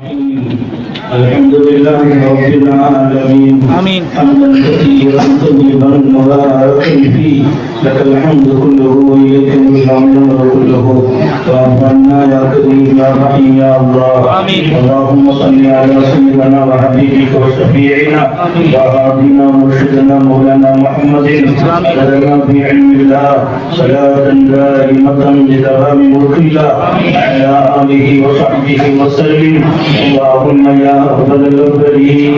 الحمد لله رب العالمين. آمين. حمدا كثيرا طيبا مباركا فيه لك الحمد كله وإليك الأمر كله. واعف عنا يا كريم يا رحيم يا الله. آمين. اللهم صل على سيدنا وحبيبك وشفيعنا. وهادنا ومرشدنا مولانا محمد. لنا في علم الله. صلاة دائمة بدوام ملك الله على آله وصحبه وسلم. اللهم يا أفضل الأولين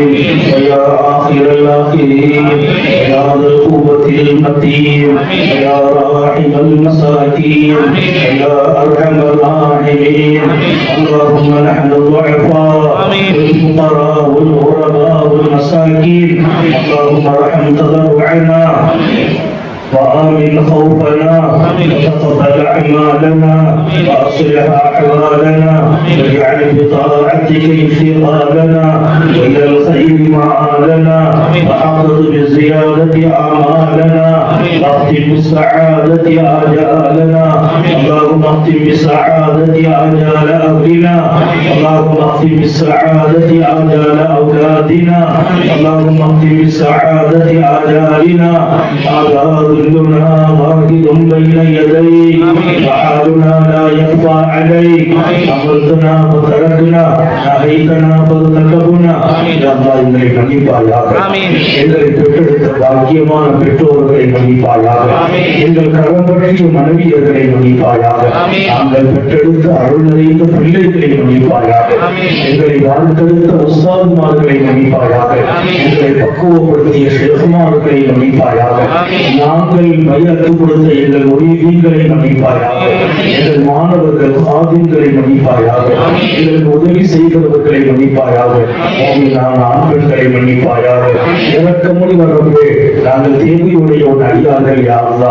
ويا آخر الآخرين ويا ذا القوة المتين ويا راحم المساكين ويا أرحم الراحمين اللهم نحن الضعفاء والفقراء والغرباء والمساكين اللهم ارحم تضرعنا وآمن خوفنا وتقبل أعمالنا وأصلح أحوالنا واجعل بطاعتك انتقالنا والى الخير معالنا وحفظ بالزياده اعمالنا واختم بالسعادة آجالنا اللهم اختم بالسعادة آجال أهلنا اللهم اختم بالسعادة آجال أولادنا اللهم اختم بالسعادة آجالنا آجال كلنا ظاهر بين يديك وحالنا لا يخفى عليك أمرتنا فتركنا نهيتنا فارتكبنا يا الله எங்களை மன்னிப்பாயாக ஆமீன். எங்களை பெற்றெடுத்த பாக்கியமான பெற்றோர்களை மன்னிப்பாயாக ஆமீன். எங்கள் கரம் பற்றிய மனைவியர்களை மன்னிப்பாயாக ஆமீன். நாங்கள் பெற்றெடுத்த அருள் நிறைந்த பிள்ளைகளை மன்னிப்பாயாக ஆமீன். எங்களை வாழ்த்தெடுத்த உஸ்தாதுமார்களை மன்னிப்பாயாக ஆமீன். எங்களை பக்குவப்படுத்திய ஷேகுமார்களை மன்னிப்பாயாக ஆமீன். நாங்கள் வயது கொடுத்த எங்கள் ஒளிவீங்களை மன்னிப்பாயாக எங்கள் மாணவர்கள் ஆதிங்களை மன்னிப்பாயாக எங்களுக்கு உதவி செய்கிறவர்களை மன்னிப்பாயாக நான் ஆண்களை மன்னிப்பாயாக இறக்கமுடி வரவே நாங்கள் தேவையுடைய ஒரு அடியார்கள் யாருதா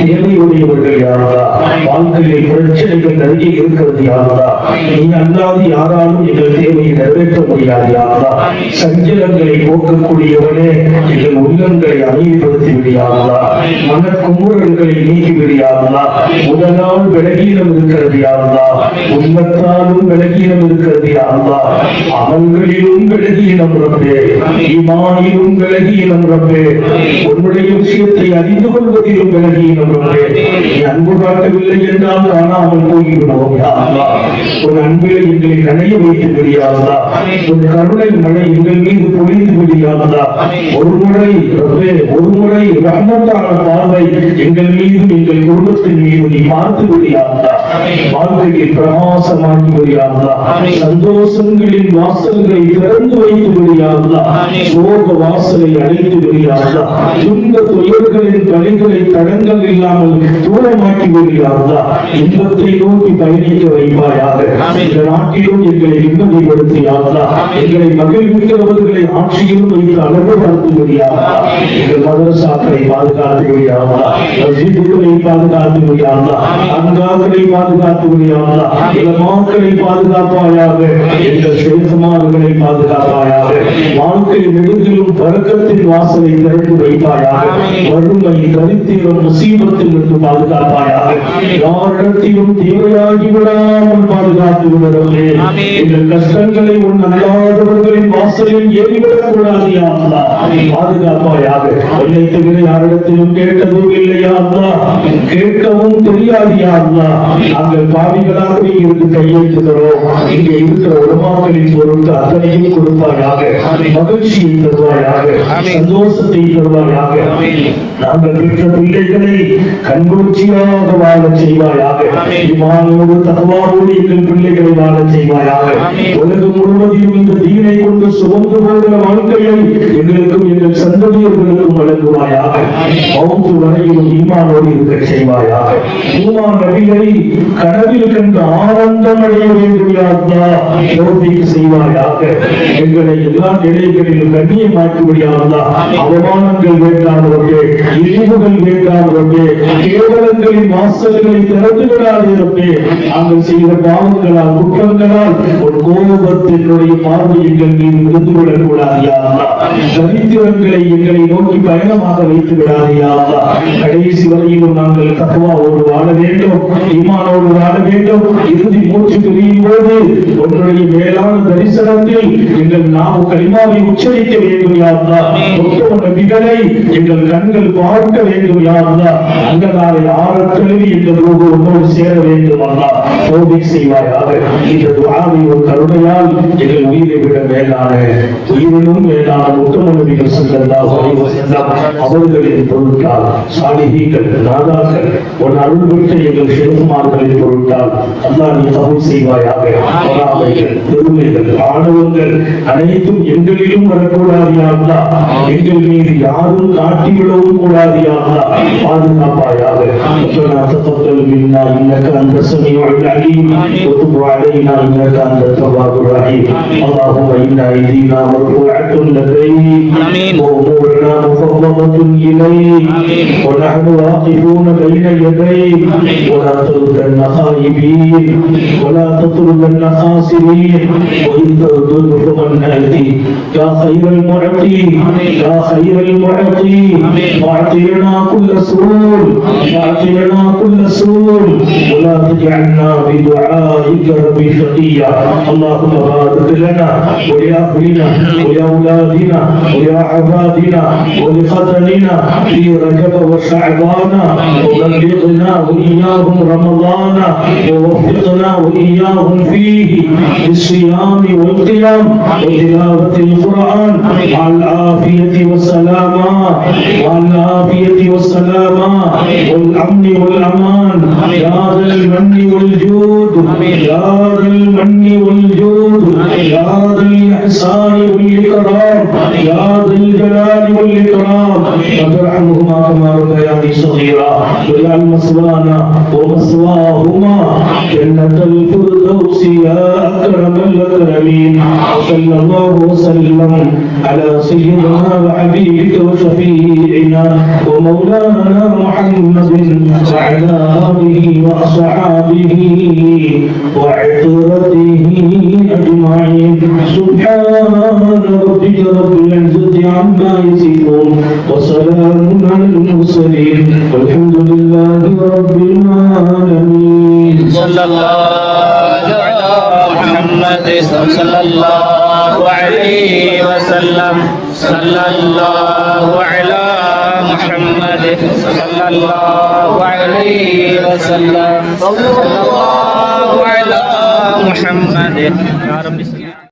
தேவையுடையவர்கள் யாருதா வாழ்க்கையில் பிரச்சனைகள் நிறைய இருக்கிறது யாருதா நீ அல்லாது யாராலும் எங்கள் தேவையை நிறைவேற்ற முடியாது யாருதா சஞ்சலங்களை போக்கக்கூடியவனே எங்கள் உள்ளங்களை அமைதிப்படுத்தி விடியாதா மனக்குமுறல்களை நீக்கி விடியாதா உடலால் விலகீனம் இருக்கிறது யாருதா உள்ளத்தாலும் விலகீனம் இருக்கிறது யாருதா அமல்களிலும் விலகீனம் ரப்பே. ஈமானிலும் விலகீனம் ரப்பே. உன்னுடைய விஷயத்தை அறிந்து கொள்வதிலும் விலகீனம் அன்பு காட்டவில்லை என்றால் காணாமல் போய்விடுவோம். யா உன் அன்பில் எங்களை நனைய வைத்து விடியாதா உன் கருணை மழை எங்கள் மீது பொழிந்து விடியாதா ஒரு முறை ஒரு முறை ரஹ்மத்தான பார்வை எங்கள் மீது எங்கள் குடும்பத்தின் மீது நீ பார்த்து விடியாதா வாழ்க்கையை பிரகாசமாக்கி விடியாதா சந்தோஷங்களின் வாசல்களை திறந்து வைத்து விடியாதா சோக வாசலை அழைத்து விடியாதா துன்ப துயர்களின் வழிகளை தடங்கள் இல்லாமல் தூரமாக இன்பத்தை நோக்கி பயணிக்க வைப்பாயாக. இந்த நாட்டிலும் எங்களை நிம்மதிப்படுத்தியாதா எங்களை மகிழ்விக்கிறவர்களை ஆட்சியிலும் வைத்து அழகு பார்த்து முடியாதா எங்கள் மதரசாக்களை பாதுகாத்து முடியாதா பாதுகாத்து முடியாதா அங்காக்களை பாதுகாத்து முடியாதா எங்கள் மாக்களை பாதுகாப்பாயாக. எங்கள் சேதமார்களை பாதுகாப்பாயாக. வாழ்க்கை நெடுங்கிலும் பறக்கத்தின் வாசலை திறந்து வைப்பாயாக. வறுமை கருத்திலும் முசீபத்தில் இருந்து பாதுகாப்பாயாக. யாரிடத்திலும் தீமையாகி விடாமல் பாதுகாத்து விடுறவர்களே எங்கள் கஷ்டங்களை உன் அல்லாதவர்களின் வாசலில் ஏறிவிடக் கூடாது. பாதுகாப்பாயாக. யாரிடத்திலும் கேட்டதும் இல்லையா அல்லா கேட்கவும் தெரியாது யா அல்லாஹ். நாங்கள் பாவிகளாகவே இருந்து கையெழுத்துகிறோம் இங்கே இருக்கிற உலமாக்களின் பொருட்டு அத்தனையும் கொடுப்பாயாக மகிழ்ச்சியை தருவாயாக சந்தோஷத்தை தருவாயாக நாங்கள் பெற்ற பிள்ளைகளை கண்குச்சியாக வாழ செய்வாயாக இமானோடு தகவாவோடு எங்கள் பிள்ளைகளை வாழ செய்வாயாக உலகம் முழுவதிலும் இந்த தீனை கொண்டு சுமந்து போகிற வாழ்க்கையை எங்களுக்கும் எங்கள் சந்ததியர்களுக்கும் வழங்குவாயாக மௌத்து வரையிலும் ஈமானோடு இருக்க செய்வாயாக ஈமான் நபிகளை கனவில் கண்டு ஆனந்தம் அடைய வேண்டும் யாருந்தா யோசிக்க செய்வாயாக. எங்களை எல்லா நிலைகளிலும் கண்ணியமாக்கி முடியாதா அவமானங்கள் வேண்டாமவர்களே இழிவுகள் வேண்டாமவர்களே கேவலங்களின் வாசல்களை திறந்து விடாதே நாங்கள் செய்த பாவங்களால் குற்றங்களால் ஒரு கோபத்தினுடைய பார்வை எங்கள் மீது இருந்து விடக்கூடாதியா தரித்திரங்களை எங்களை நோக்கி பயணமாக வைத்து விடாதியா கடைசி வரையிலும் நான் நாங்கள் தக்குவாவோடு வாழ வேண்டும். ஈமானோடு வாழ வேண்டும். இறுதி மூச்சு பிரியும் போது உன்னுடைய மேலான தரிசனத்தில் எங்கள் நாம் கலிமாவை உச்சரிக்க வேண்டும் யாருந்தா நபிகளை எங்கள் கண்கள் பார்க்க வேண்டும் யாருந்தா அங்கதாரை நாளை ஆற கல்வி எங்கள் ரூபு உன்னோடு சேர வேண்டும் அல்லா. போதை செய்வாயாக. இந்த துவாவை ஒரு கருணையால் எங்கள் உயிரை விட மேலான உயிரினும் மேலான உத்தம நபிகள் செல்லல்லாஹு அலைஹி வஸல்லம் அவர்களின் பொருட்டால் சாலிஹீகள் நாதாக்கள் உன் அருள் பெற்ற எங்கள் சிவகுமார்களின் பொருட்டால் அல்லாஹ் நீ கபூல் செய்வாயாக பொறாமைகள் பெருமைகள் ஆணவங்கள் அனைத்தும் எங்களிலும் வரக்கூடாது யா அல்லாஹ் எங்கள் மீது யாரும் காட்டிவிடவும் கூடாது யா அல்லாஹ் பாதுகாப்பாயாக ربنا تقبل منا انك انت السميع العليم وتب علينا انك انت التواب الرحيم اللهم ان ايدينا مرفوعه لديك آمين. إليك. آمين. ونحن واقفون بين يديك. ولا تردن خائبين ولا تطردن خاسرين وإن تردن فمن آتي يا خير المعطي. يا خير المعطي. واعطينا كل سرور. واعطينا كل سرور. ولا تجعلنا بدعائك رب شقيا. اللهم بارك لنا ولأهلنا ولأولادنا ولأعبادنا ولخدمنا في رجب وشعبان وبلغنا وإياهم رمضان ووفقنا وإياهم فيه بالصيام والقيام وتلاوة القرآن. مع العافية والسلامة مع العافية والسلامة والأمن والأمان. يا ذا المن والجود يا ذا المن والجود يا الإحسان والإكرام يا ذا الجلال والإكرام. وترحمهما كما ربياني صغيرا. واجعل مثوانا ومثواهما جنة الفردوس يا أكرم الأكرمين. صلى الله وسلم على سيدنا وحبيبك وشفيعنا ومولانا محمد وعلى آله وأصحابه وعطرته أجمعين. سبحان ربك رب العزة عما يصفون وسلام على المرسلين والحمد لله رب العالمين. صلى الله على محمد صلى الله عليه وسلم. صلى الله على محمد صلى الله عليه وسلم. صلى الله على محمد. يا رب